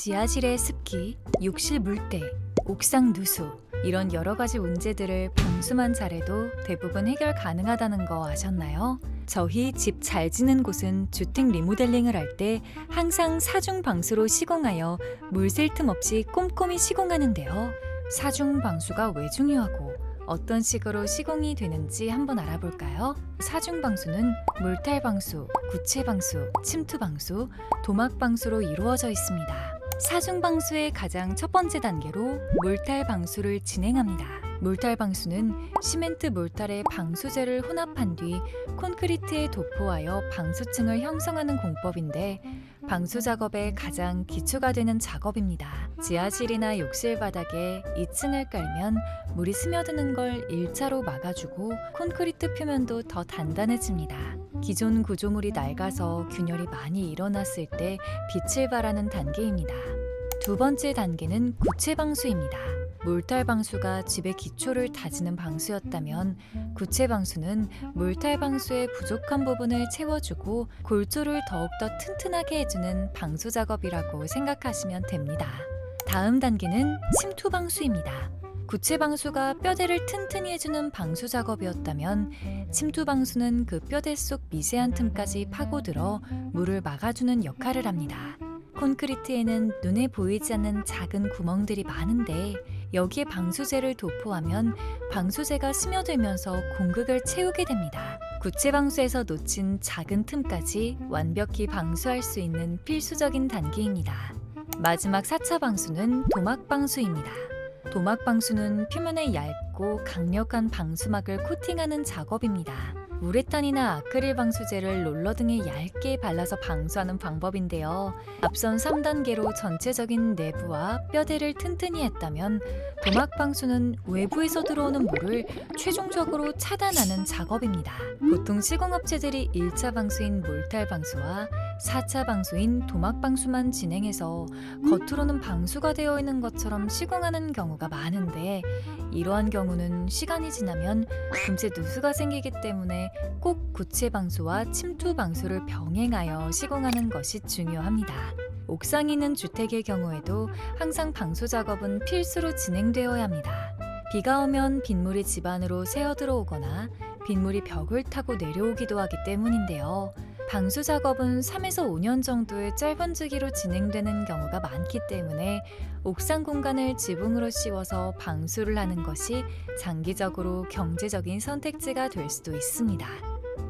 지하실의 습기, 욕실 물때, 옥상 누수 이런 여러 가지 문제들을 방수만 잘해도 대부분 해결 가능하다는 거 아셨나요? 저희 집 잘 지는 곳은 주택 리모델링을 할 때 항상 사중 방수로 시공하여 물 셀 틈 없이 꼼꼼히 시공하는데요. 사중 방수가 왜 중요하고 어떤 식으로 시공이 되는지 한번 알아볼까요? 사중 방수는 물탈 방수, 구체 방수, 침투 방수, 도막 방수로 이루어져 있습니다. 사중 방수의 가장 첫 번째 단계로 물탈 방수를 진행합니다. 물탈 방수는 시멘트 물탈에 방수제를 혼합한 뒤 콘크리트에 도포하여 방수층을 형성하는 공법인데 방수 작업의 가장 기초가 되는 작업입니다. 지하실이나 욕실 바닥에 2층을 깔면 물이 스며드는 걸 1차로 막아주고 콘크리트 표면도 더 단단해집니다. 기존 구조물이 낡아서 균열이 많이 일어났을 때 빛을 발하는 단계입니다. 두 번째 단계는 구체 방수입니다. 물탈 방수가 집의 기초를 다지는 방수였다면 구체 방수는 물탈 방수의 부족한 부분을 채워주고 골조를 더욱더 튼튼하게 해주는 방수 작업이라고 생각하시면 됩니다. 다음 단계는 침투 방수입니다. 구체 방수가 뼈대를 튼튼히 해주는 방수 작업이었다면 침투 방수는 그 뼈대 속 미세한 틈까지 파고들어 물을 막아주는 역할을 합니다. 콘크리트에는 눈에 보이지 않는 작은 구멍들이 많은데 여기에 방수제를 도포하면 방수제가 스며들면서 공극을 채우게 됩니다. 구체 방수에서 놓친 작은 틈까지 완벽히 방수할 수 있는 필수적인 단계입니다. 마지막 4차 방수는 도막 방수입니다. 도막 방수는 표면에 얇고 강력한 방수막을 코팅하는 작업입니다. 우레탄이나 아크릴 방수제를 롤러 등에 얇게 발라서 방수하는 방법인데요. 앞선 3단계로 전체적인 내부와 뼈대를 튼튼히 했다면 도막 방수는 외부에서 들어오는 물을 최종적으로 차단하는 작업입니다. 보통 시공업체들이 1차 방수인 몰탈 방수와 4차 방수인 도막 방수만 진행해서 겉으로는 방수가 되어 있는 것처럼 시공하는 경우가 많은데 이러한 경우는 시간이 지나면 금세 누수가 생기기 때문에 꼭 구체 방수와 침투 방수를 병행하여 시공하는 것이 중요합니다. 옥상에 있는 주택의 경우에도 항상 방수 작업은 필수로 진행되어야 합니다. 비가 오면 빗물이 집 안으로 새어 들어오거나 빗물이 벽을 타고 내려오기도 하기 때문인데요. 방수 작업은 3에서 5년 정도의 짧은 주기로 진행되는 경우가 많기 때문에 옥상 공간을 지붕으로 씌워서 방수를 하는 것이 장기적으로 경제적인 선택지가 될 수도 있습니다.